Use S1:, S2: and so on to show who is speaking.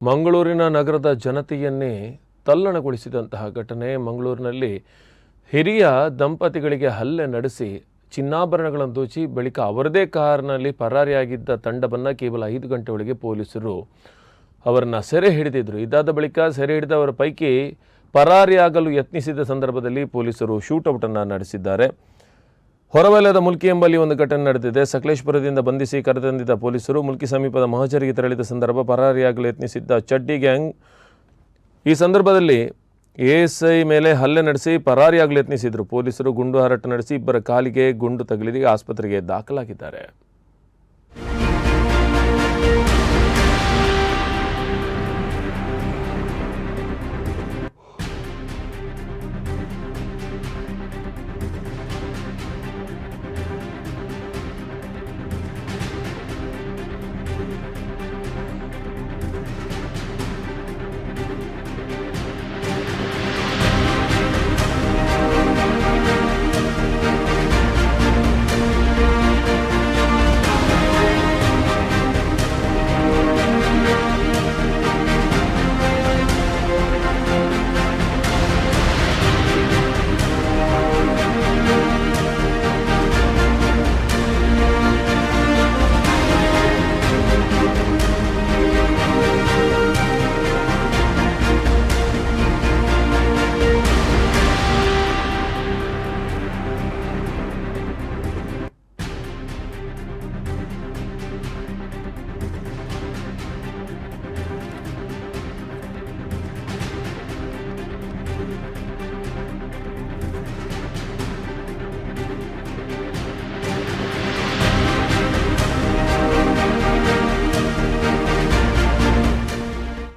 S1: ಮಂಗಳೂರಿನ ನಗರದ ಜನತೆಯನ್ನೇ ತಲ್ಲಣಗೊಳಿಸಿದಂತಹ ಘಟನೆ ಮಂಗಳೂರಿನಲ್ಲಿ ಹಿರಿಯ ದಂಪತಿಗಳಿಗೆ ಹಲ್ಲೆ ನಡೆಸಿ ಚಿನ್ನಾಭರಣಗಳನ್ನು ದೋಚಿ ಬಳಿಕ ಅವರದೇ ಕಾರ್ನಲ್ಲಿ ಪರಾರಿಯಾಗಿದ್ದ ತಂಡವನ್ನು ಕೇವಲ ಐದು ಗಂಟೆ ಒಳಗೆ ಪೊಲೀಸರು ಅವರನ್ನು ಸೆರೆ ಹಿಡಿದಿದ್ದರು ಇದಾದ ಬಳಿಕ ಸೆರೆ ಹಿಡಿದವರ ಪೈಕಿ ಪರಾರಿಯಾಗಲು ಯತ್ನಿಸಿದ ಸಂದರ್ಭದಲ್ಲಿ ಪೊಲೀಸರು ಶೂಟೌಟನ್ನು ನಡೆಸಿದ್ದಾರೆ. ಹೊರವಲಯದ ಮುಲ್ಕಿ ಎಂಬಲ್ಲಿ ಒಂದು ಘಟನೆ ನಡೆದಿದೆ. ಸಕಲೇಶ್ಪುರದಿಂದ ಬಂಧಿಸಿ ಕರೆತಂದಿದ್ದ ಪೊಲೀಸರು ಮುಲ್ಕಿ ಸಮೀಪದ ಮಹಜರಿಗೆ ತೆರಳಿದ ಸಂದರ್ಭ ಪರಾರಿಯಾಗಲು ಯತ್ನಿಸಿದ್ದ ಚಡ್ಡಿ ಗ್ಯಾಂಗ್ ಈ ಸಂದರ್ಭದಲ್ಲಿ ಎಎಸ್ಐ ಮೇಲೆ ಹಲ್ಲೆ ನಡೆಸಿ ಪರಾರಿಯಾಗಲು ಯತ್ನಿಸಿದ್ರು. ಪೊಲೀಸರು ಗುಂಡು ಹಾರಾಟ ನಡೆಸಿ ಇಬ್ಬರ ಕಾಲಿಗೆ ಗುಂಡು ತಗುಲಿದೆ. ಆಸ್ಪತ್ರೆಗೆ ದಾಖಲಾಗಿದ್ದಾರೆ.